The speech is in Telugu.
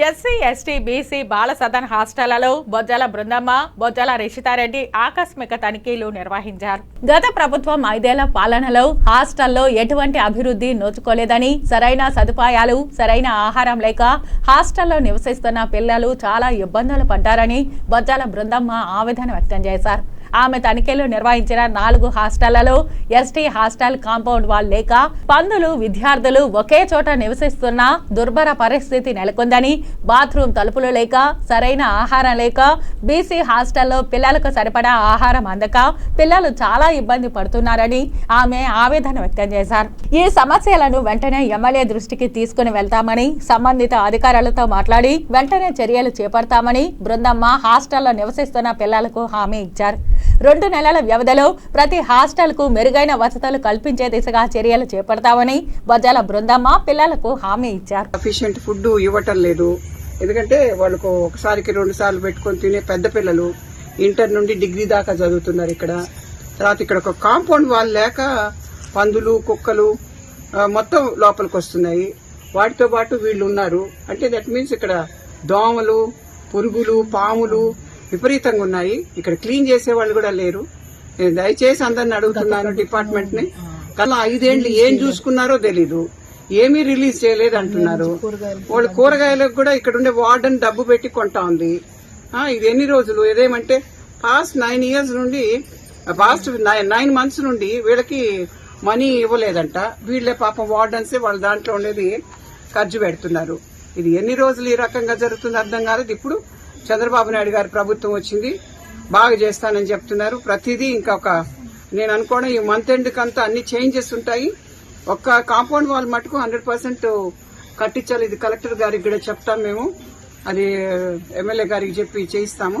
SC ST BC Bala Sadan హాస్టళ్ళలో Bojjala Brindamma Bojjala Rishitha Reddy ఆకస్మిక తనిఖీలు నిర్వహించారు. గత ప్రభుత్వం ఐదేళ్ళ పాలనలో హాస్టల్లో ఎటువంటి అభివృద్ధి నోచుకోలేదని సరైన సదుపాయాలు సరైన ఆహారం లేక హాస్టల్లో నివసిస్తున్న పిల్లలు చాలా ఇబ్బందులు పడ్డారని బొజ్జల బృందమ్మ ఆవేదన వ్యక్తం చేశారు. ఆమె తనిఖీలు నిర్వహించిన నాలుగు హాస్టళ్ళలో ఎస్టీ హాస్టల్ కాంపౌండ్ వాల్ లేక పందులు విద్యార్థులు ఒకే చోట నివసిస్తున్న దుర్భర పరిస్థితి నెలకొందని బాత్రూమ్ తలుపులు లేక సరైన ఆహారం లేక బీసీ హాస్టల్లో పిల్లలకు సరిపడా ఆహారం అందక పిల్లలు చాలా ఇబ్బంది పడుతున్నారని ఆమె ఆవేదన వ్యక్తం చేశారు. ఈ సమస్యలను వెంటనే ఎమ్మెల్యే దృష్టికి తీసుకుని వెళ్తామని సంబంధిత అధికారులతో మాట్లాడి వెంటనే చర్యలు చేపడతామని బృందమ్మ హాస్టల్లో నివసిస్తున్న పిల్లలకు హామీ ఇచ్చారు. రెండు నెలల వ్యవధిలో ప్రతి హాస్టల్కు మెరుగైన వసతులు కల్పించే దిశగా చర్యలు చేపడతామని బజాల బృందమ్మ పిల్లలకు హామీ ఇచ్చారు. సఫిషియెంట్ ఫుడ్ ఇవ్వటం లేదు. ఎందుకంటే వాళ్ళకు ఒకసారికి రెండు సార్లు పెట్టుకొని తినే పెద్ద పిల్లలు ఇంటర్ నుండి డిగ్రీ దాకా చదువుతున్నారు ఇక్కడ. తర్వాత ఇక్కడ ఒక కాంపౌండ్ వాల్ లేక పందులు కుక్కలు మొత్తం లోపలికి వస్తున్నాయి. వాటితో పాటు వీళ్ళు ఉన్నారు. అంటే దట్ మీన్స్ ఇక్కడ దోమలు పురుగులు పాములు విపరీతంగా ఉన్నాయి. ఇక్కడ క్లీన్ చేసే వాళ్ళు కూడా లేరు. నేను దయచేసి అందరిని అడుగుతున్నాను డిపార్ట్మెంట్ని కల్లా ఐదేళ్ళు ఏం చూసుకున్నారో తెలీదు. ఏమీ రిలీజ్ చేయలేదు అంటున్నారు. వాళ్ళు కూరగాయలకు కూడా ఇక్కడ ఉండే వార్డెన్ డబ్బు పెట్టి కొంటా ఉంది. ఇది ఎన్ని రోజులు? ఇదేమంటే పాస్ట్ నైన్ ఇయర్స్ నుండి పాస్ట్ నైన్ మంత్స్ నుండి వీళ్ళకి మనీ ఇవ్వలేదంట. వీళ్ళే పాపం వార్డెన్సే వాళ్ళ దాంట్లో ఉండేది ఖర్చు పెడుతున్నారు. ఇది ఎన్ని రోజులు ఈ రకంగా జరుగుతుంది అర్థం కాలేదు. ఇప్పుడు చంద్రబాబు నాయుడు గారి ప్రభుత్వం వచ్చింది. బాగా చేస్తానని చెప్తున్నారు. ప్రతిదీ ఇంకా ఒక నేను అనుకోవడం ఈ మంత్ ఎండ్కంతా అన్ని చేంజెస్ ఉంటాయి. ఒక్క కాంపౌండ్ వాల్ మటుకు హండ్రెడ్ పర్సెంట్ కట్టించాలి. ఇది కలెక్టర్ గారికి కూడా చెప్తాం మేము. అది ఎమ్మెల్యే గారికి చెప్పి చేయిస్తాము.